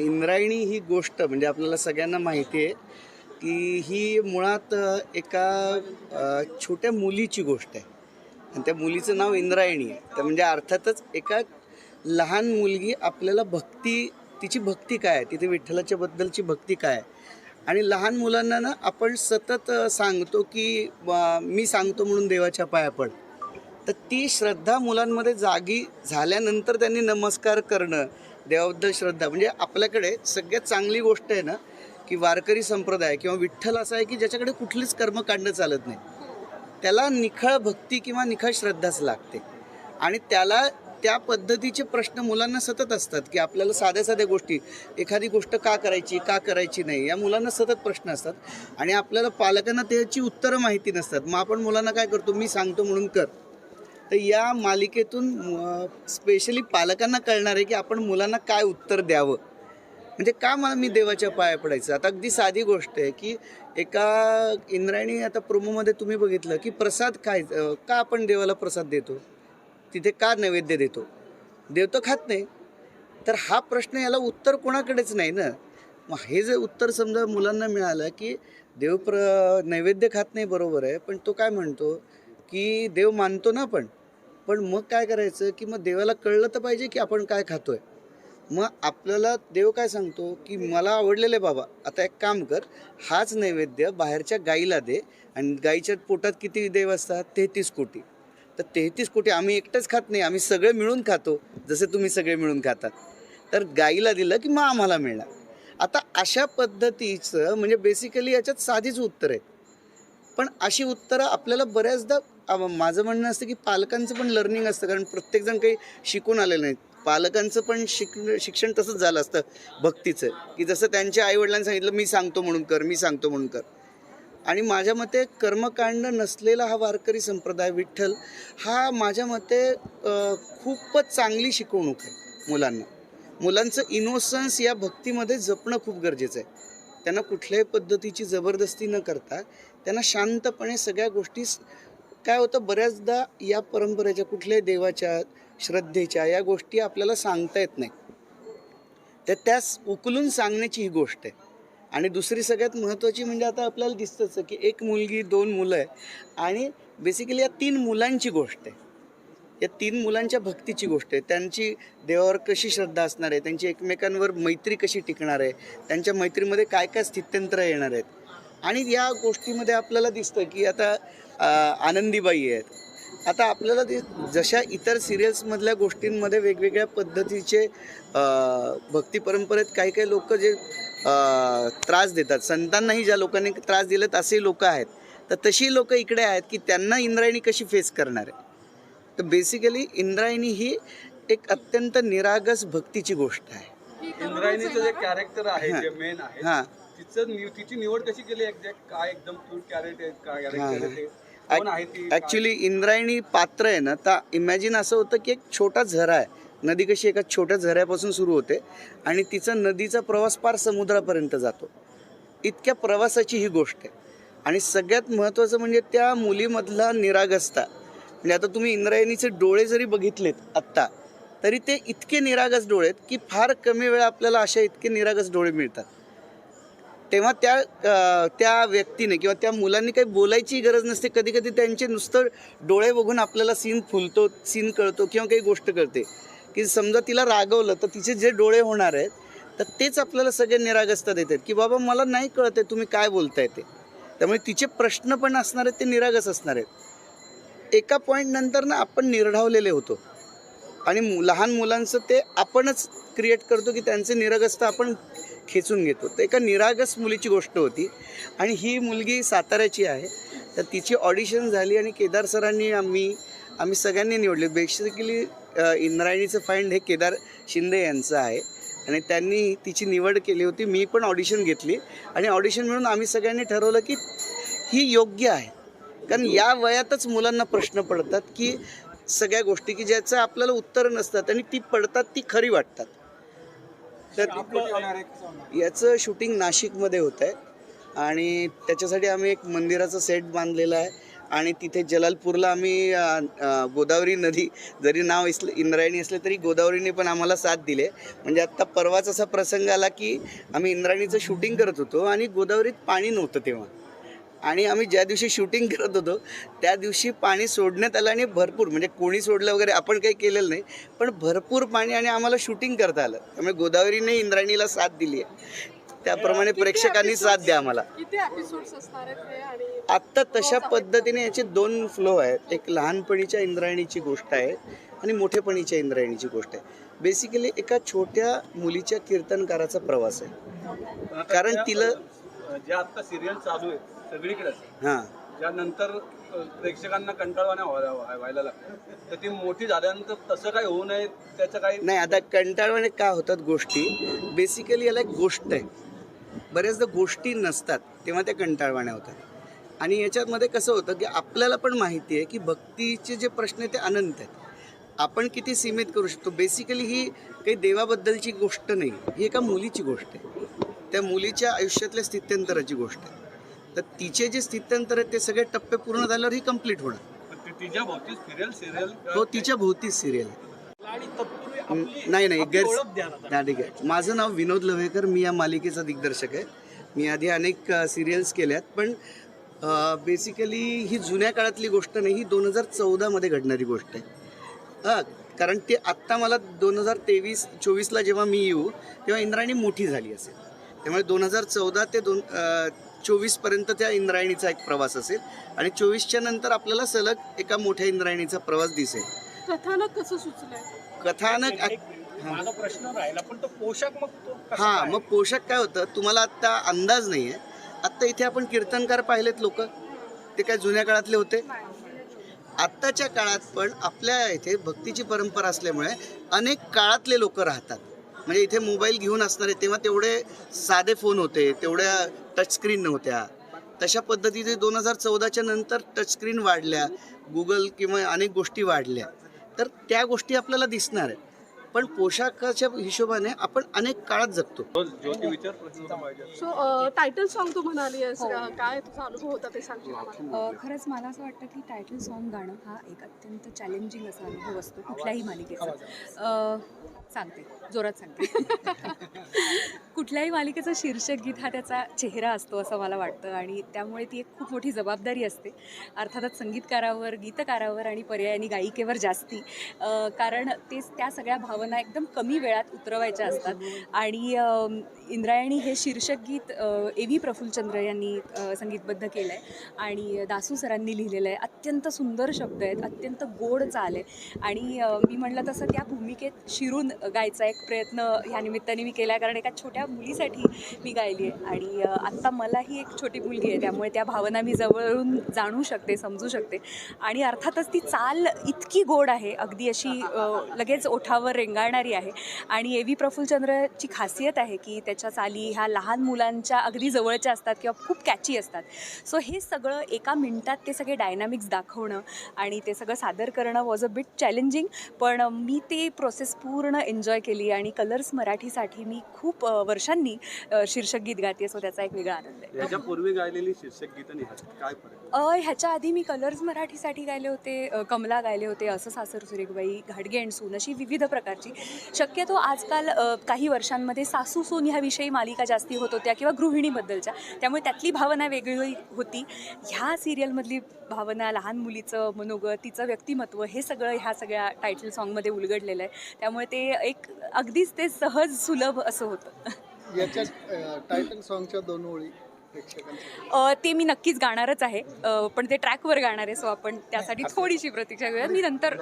इंद्रायणी ही गोष्ट म्हणजे आपल्याला सगळ्यांना माहिती आहे की ही मुळात एका छोट्या मुलीची गोष्ट आहे. आणि त्या मुलीचं नाव इंद्रायणी आहे. तर म्हणजे अर्थातच एका लहान मुलगी आपल्याला भक्ती तिची भक्ती काय आहे? तिथे विठ्ठलाच्या बद्दलची भक्ती काय आहे? आणि लहान मुलांना ना आपण सतत सांगतो की मी सांगतो म्हणून देवाच्या पाया पड. तर ती श्रद्धा मुलांमध्ये जागी झाल्यानंतर त्यांनी नमस्कार करणं देवाबद्दल श्रद्धा. म्हणजे आपल्याकडे सगळ्यात चांगली गोष्ट आहे ना की वारकरी संप्रदाय किंवा विठ्ठल असा आहे की ज्याच्याकडे कुठलीच कर्मकांड चालत नाही. त्याला निखळ भक्ती किंवा निखळ श्रद्धाच लागते. आणि त्याला त्या पद्धतीचे प्रश्न मुलांना सतत असतात की आपल्याला साध्या साध्या गोष्टी एखादी गोष्ट का करायची का करायची नाही या मुलांना सतत प्रश्न असतात. आणि आपल्याला पालकांना त्याची उत्तरं माहिती नसतात. मग आपण मुलांना काय करतो? मी सांगतो म्हणून कर. तर या मालिकेतून स्पेशली पालकांना कळणार आहे की आपण मुलांना काय उत्तर द्यावं. म्हणजे का मला मी देवाच्या पाया पडायचं? आता अगदी साधी गोष्ट आहे की एका इंद्रायणी आता प्रोमोमध्ये तुम्ही बघितलं की प्रसाद काय का आपण देवाला प्रसाद देतो? तिथे का नैवेद्य देतो? देव तर खात नाही. तर हा प्रश्न याला उत्तर कोणाकडेच नाही ना? मग हे जे उत्तर समजा मुलांना मिळालं की देव प्र नैवेद्य खात नाही बरोबर आहे पण तो काय म्हणतो की देव मानतो ना आपण? पण मग काय करायचं की मग देवाला कळलं तर पाहिजे की आपण काय खातोय. मग आपल्याला देव काय सांगतो की मला आवडलेलं आहे बाबा आता एक काम कर हाच नैवेद्य बाहेरच्या गाईला दे आणि गाईच्या पोटात किती देव असतात? तेहतीस कोटी. तर तेहतीस कोटी आम्ही एकटंच खात नाही आम्ही सगळे मिळून खातो जसे तुम्ही सगळे मिळून खातात. तर गाईला दिलं की मग आम्हाला मिळणार. आता अशा पद्धतीचं म्हणजे बेसिकली याच्यात साधीच उत्तर आहे. पण अशी उत्तरं आपल्याला बऱ्याचदा माझं म्हणणं असतं की पालकांचं पण लर्निंग असतं कारण प्रत्येकजण काही शिकून आलेलं नाही पालकांचं पण शिक शिक्षण तसंच झालं असतं भक्तीचं की जसं त्यांच्या आईवडिलांनी सांगितलं मी सांगतो म्हणून कर मी सांगतो म्हणून कर. आणि माझ्या मते कर्मकांड नसलेला हा वारकरी संप्रदाय विठ्ठल हा माझ्या मते खूपच चांगली शिकवणूक आहे मुलांना. मुलांचं इनोसन्स या भक्तीमध्ये जपणं खूप गरजेचं आहे. त्यांना कुठल्याही पद्धतीची जबरदस्ती न करता त्यांना शांतपणे सगळ्या गोष्टी काय होतं बऱ्याचदा या परंपरेच्या कुठल्याही देवाच्या श्रद्धेच्या या गोष्टी आपल्याला सांगता येत नाही. तर त्यास उकलून सांगण्याची ही गोष्ट आहे. आणि दुसरी सगळ्यात महत्त्वाची म्हणजे आता आपल्याला दिसतंच की एक मुलगी दोन मुलं आहे. आणि बेसिकली या तीन मुलांची गोष्ट आहे. या तीन मुलांच्या भक्तीची गोष्ट आहे. त्यांची देवावर कशी श्रद्धा असणार आहे? त्यांची एकमेकांवर मैत्री कशी टिकणार आहे? त्यांच्या मैत्रीमध्ये काय काय स्थित्यंतर येणार आहेत? आणि या गोष्टीमध्ये आपल्याला दिसतं की आता आनंदीबाई आहेत. आता आपल्याला ते जशा इतर सिरियल्समधल्या गोष्टींमध्ये वेगवेगळ्या भक्ती परंपरेत काही काही लोक जे त्रास देतात. संतांनाही ज्या लोकांनी त्रास दिलेत असे लोक आहेत. तर तशी लोक इकडे आहेत की त्यांना इंद्रायणी कशी फेस करणार आहे? तर बेसिकली इंद्रायणी ही एक अत्यंत निरागस भक्तीची गोष्ट आहे. इंद्रायणीचं जे कॅरेक्टर आहे हां. जे मेन आहे हां. तिचं तिची निवड कशी केली एक्झॅक्ट काय एकदम क्यूट कॅरेक्टर काय. कॅरेक्टर ॲक्च्युली इंद्रायणी पात्र आहे ना तर इमॅजिन असं होतं की एक छोटा झरा आहे. नदी कशी एका छोट्या झऱ्यापासून सुरू होते आणि तिचा नदीचा प्रवास पार समुद्रापर्यंत जातो. इतक्या प्रवासाची ही गोष्ट आहे. आणि सगळ्यात महत्त्वाचं म्हणजे त्या मुलीमधला निरागसता म्हणजे आता तुम्ही इंद्रायणीचे डोळे जरी बघितलेत आत्ता तरी ते इतके निरागस डोळे आहेत की फार कमी वेळा आपल्याला अशा इतके निरागस डोळे मिळतात. तेव्हा त्या त्या व्यक्तीने किंवा त्या मुलांनी काही बोलायची गरज नसते. कधी कधी त्यांचे नुसतं डोळे बघून आपल्याला सीन फुलतो सीन कळतो किंवा काही गोष्ट कळते. की समजा तिला रागवलं तर तिचे जे डोळे होणार आहेत तर तेच आपल्याला सगळे निरागसता देतात. की बाबा मला नाही कळत आहे तुम्ही काय बोलताय ते. त्यामुळे तिचे प्रश्न पण असणार आहेत ते निरागस असणार आहेत. एका पॉईंट नंतर ना आपण निर्ढावलेले होतो. आणि मु- लहान मुलांचं ते आपणच क्रिएट करतो की त्यांचे निरागसता आपण खेचून घेतो. तर एका निरागस मुलीची गोष्ट होती आणि ही मुलगी साताऱ्याची आहे. तर तिची ऑडिशन झाली आणि केदार सरांनी आम्ही आम्ही सगळ्यांनी निवडले. बेसिकली इंद्रायणीचं फाइंड हे केदार शिंदे यांचं आहे. आणि त्यांनी तिची निवड केली होती. मी पण ऑडिशन घेतली. आणि ऑडिशन मिळून आम्ही सगळ्यांनी ठरवलं की ही योग्य आहे. कारण या वयातच मुलांना प्रश्न पडतात की सगळ्या गोष्टी की ज्याचं आपल्याला उत्तर नसतात आणि ती पडतात ती खरी वाटतात. तर? याचं शूटिंग नाशिकमध्ये होतं आहे. आणि त्याच्यासाठी आम्ही एक मंदिराचं सेट बांधलेला आहे. आणि तिथे जलालपूरला आम्ही गोदावरी नदी जरी नाव इसलं इंद्रायणी असलं तरी गोदावरीने पण आम्हाला साथ दिले म्हणजे आत्ता परवाच असा प्रसंग आला की आम्ही इंद्रायणीचं शूटिंग करत होतो आणि गोदावरीत पाणी नव्हतं तेव्हा. आणि आम्ही ज्या दिवशी शूटिंग करत होतो त्या दिवशी पाणी सोडण्यात आलं आणि भरपूर म्हणजे कोणी सोडलं वगैरे आपण काही केलेलं नाही पण भरपूर पाणी आणि आम्हाला शूटिंग करता आलं. त्यामुळे गोदावरीने इंद्रायणीला साथ दिली आहे. त्याप्रमाणे प्रेक्षकांनी साथ द्या आम्हाला. आत्ता तशा पद्धतीने याचे दोन फ्लो आहेत. एक लहानपणीच्या इंद्रायणीची गोष्ट आहे आणि मोठेपणीच्या इंद्रायणीची गोष्ट आहे. बेसिकली एका छोट्या मुलीच्या कीर्तनकाराचा प्रवास आहे. कारण तिला ज्या आता सिरियल चालू आहे सगळीकडेच. हां. ज्यानंतर प्रेक्षकांना कंटाळवाण्या व्हायला व्हायला लागतं तर ती मोठी झाल्यानंतर तसं काही होऊ नये त्याचं काही नाही आता कंटाळवाणे का होतात गोष्टी? बेसिकली याला एक गोष्ट आहे. बऱ्याचदा गोष्टी नसतात तेव्हा त्या कंटाळवाण्या होतात. आणि याच्यामध्ये कसं होतं की आपल्याला पण माहिती आहे की भक्तीचे जे प्रश्न आहेत ते अनंत आहेत. आपण किती सीमित करू शकतो? बेसिकली ही काही देवाबद्दलची गोष्ट नाही ही एका मुलीची गोष्ट आहे. त्या मुलीच्या आयुष्यातल्या स्थित्यंतराची गोष्ट आहे. तर तिचे जे स्थित्यंतर आहेत ते सगळे टप्पे पूर्ण झाल्यावर ही कंप्लीट होणार. तिच्या भोवती सिरियल सिरियल हो तिच्या भोवतीच सिरियल नाही नाही गैर ठीक आहे. माझं नाव विनोद लव्हेकर मी या मालिकेचा दिग्दर्शक आहे. मी आधी अनेक सिरियल्स केल्यात पण बेसिकली ही जुन्या काळातली गोष्ट नाही ही दोन हजार चौदामध्ये घडणारी गोष्ट आहे. हां कारण ते आत्ता मला दोन हजार तेवीस चोवीसला जेव्हा मी येऊ तेव्हा इंद्रायणी मोठी झाली असेल. त्यामुळे दोन हजार चौदा ते दोन चोवीसपर्यंत त्या इंद्रायणीचा एक प्रवास असेल. आणि चोवीसच्या नंतर आपल्याला सलग एका मोठ्या इंद्रायणीचा प्रवास दिसेल. कथानक कसं सुचलंय? कथानक माझा प्रश्न राहिला पण तो पोशाख मग तो कसा हा? मग पोशाख काय होतं? तुम्हाला आत्ता अंदाज नाही आहे आत्ता इथे आपण कीर्तनकार पाहिलेत लोक. ते काय जुन्या काळातले होते. आत्ताच्या काळात पण आपल्या इथे भक्तीची परंपरा असल्यामुळे अनेक काळातले लोक राहतात. म्हणजे इथे मोबाईल घेऊन असणारे तेव्हा तेवढे साधे फोन होते तेवढ्या टचस्क्रीन नव्हत्या. तशा पद्धतीने दोन हजार चौदाच्या नंतर टचस्क्रीन वाढल्या गुगल किंवा अनेक गोष्टी वाढल्या. तर त्या गोष्टी आपल्याला दिसणार आहेत. पण पोशाखाच्या हिशोबाने आपण अनेक काळात जगतो. सो टायटल सॉन्ग तू म्हणाली आहेस काय तुझा अनुभव होता ते सांगशील आम्हाला? अ, खरंच मला असं वाटतं की टायटल सॉन्ग गाणं हा एक अत्यंत चॅलेंजिंग असा अनुभव असतो कुठल्याही मालिकेचा. अ, सांगते जोरात सांगते. कुठल्याही मालिकेचं शीर्षक गीत हा त्याचा चेहरा असतो असं मला वाटतं आणि त्यामुळे ती एक खूप मोठी जबाबदारी असते. अर्थातच संगीतकारावर गीतकारावर आणि पर्यायाने गायिकेवर जास्ती. कारण ते त्या सगळ्या भावना एकदम कमी वेळात उतरवायच्या असतात. आणि इंद्रायणी हे शीर्षक गीत ए व्ही प्रफुल्लचंद्र यांनी संगीतबद्ध केलं आहे आणि दासू सरांनी लिहिलेलं आहे. अत्यंत सुंदर शब्द आहेत. अत्यंत गोड चाल आहे. आणि मी म्हटलं तसं त्या भूमिकेत शिरून गायचा एक प्रयत्न ह्या निमित्ताने मी केला आहे. कारण एका छोट्या मुलीसाठी मी गायली आहे. आणि आत्ता मलाही एक छोटी मुलगी आहे त्यामुळे त्या भावना मी जवळून जाणू शकते समजू शकते. आणि अर्थातच ती चाल इतकी गोड आहे अगदी अशी लगेच ओठावर रेंगाळणारी आहे. आणि ए व्ही प्रफुल्लचंद्रची खासियत आहे की त्याच्या चाली ह्या लहान मुलांच्या अगदी जवळच्या असतात किंवा खूप कॅची असतात. सो हे सगळं एका मिनटात ते सगळे डायनामिक्स दाखवणं आणि ते सगळं सादर करणं वॉज अ बिट चॅलेंजिंग पण मी ते प्रोसेस पूर्ण एन्जॉय केली आणि कलर्स मराठीसाठी मी खूप वर्षांनी शीर्षक गीत गाते सो त्याचा एक वेगळा आनंद आहे. याच्या पूर्वी गायलेली शीर्षक गीत काय ह्याच्या आधी मी कलर्स मराठीसाठी गायले होते कमला गायले होते असं सासर सुरेखबाई घाडगे अँड सून अशी विविध प्रकारची. शक्यतो आजकाल काही वर्षांमध्ये सासू सून ह्याविषयी मालिका जास्ती होत होत्या किंवा गृहिणीबद्दलच्या. त्यामुळे त्यातली भावना वेगळी होती. ह्या सिरियलमधली भावना लहान मुलीचं मनोगत तिचं व्यक्तिमत्व हे सगळं ह्या सगळ्या टायटल सॉन्गमध्ये उलगडलेलं आहे. त्यामुळे ते एक अगदीच ते सहज सुलभ असं होतं. याच्या टायटल सॉन्गच्या दोन ओळी ते मी नक्कीच गाणारच आहे. पण ते ट्रॅकवर गाणार आहे सो आपण त्यासाठी थोडीशी प्रतीक्षा घेऊया. मी नंतर.